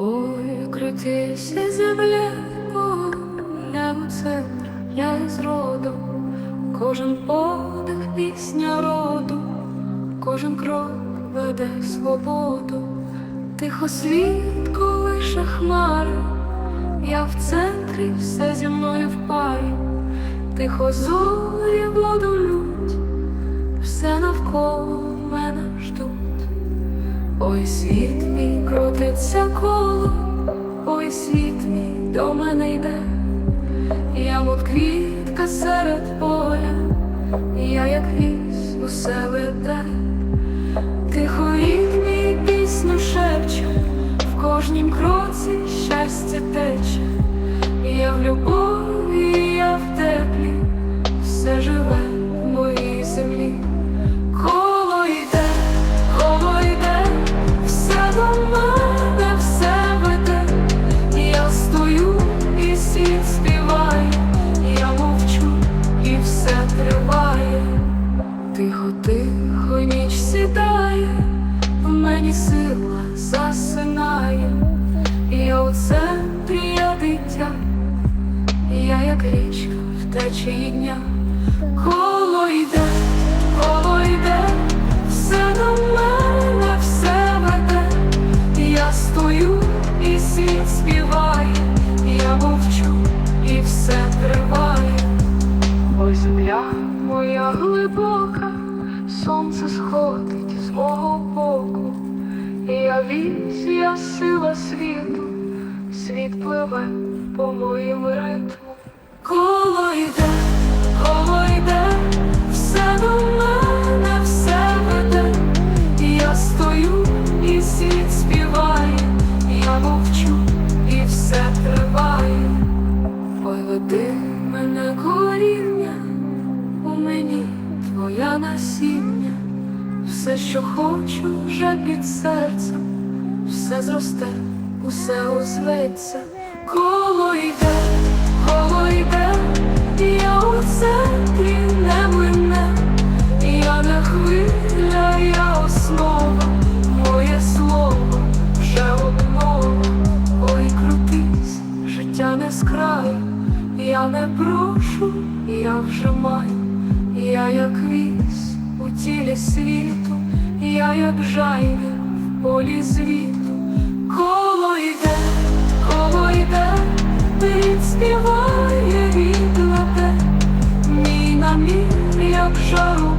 Ой, крутися земля, у центр, я із роду, кожен подих пісня роду, кожен крок веде свободу, тихо світ колише хмари, я в центрі все зі мною в парі, тихо зорі воду Ой, світ мій крутиться коло, ой, світ мій до мене йде, я мов квітка серед поля, я як віз усе веде, тихо рік мій пісню шепче, в кожнім кроці щастя тече, я в любові, я в як річка в дня. Коло йде, коло йде, все до мене, все веде. Я стою і світ співає, я мовчу і все триває. Ой, земля моя глибока, сонце сходить з мого боку. Я вісь, я сила світу, світ пливе по моїм ритму. Коло йде, коло йде, все до мене, все веде. Я стою і світ співає, я мовчу і все триває. Ой, веди мене коріння, у мені твоя насіння, все, що хочу, вже під серцем, все зросте, усе озветься, коло йде, життя з краю, я не прошу, я вже маю, я як віз у тілі світу, я як жайвір в полі звіту, коло йде, коло йде, він співає, він мій намір, як жару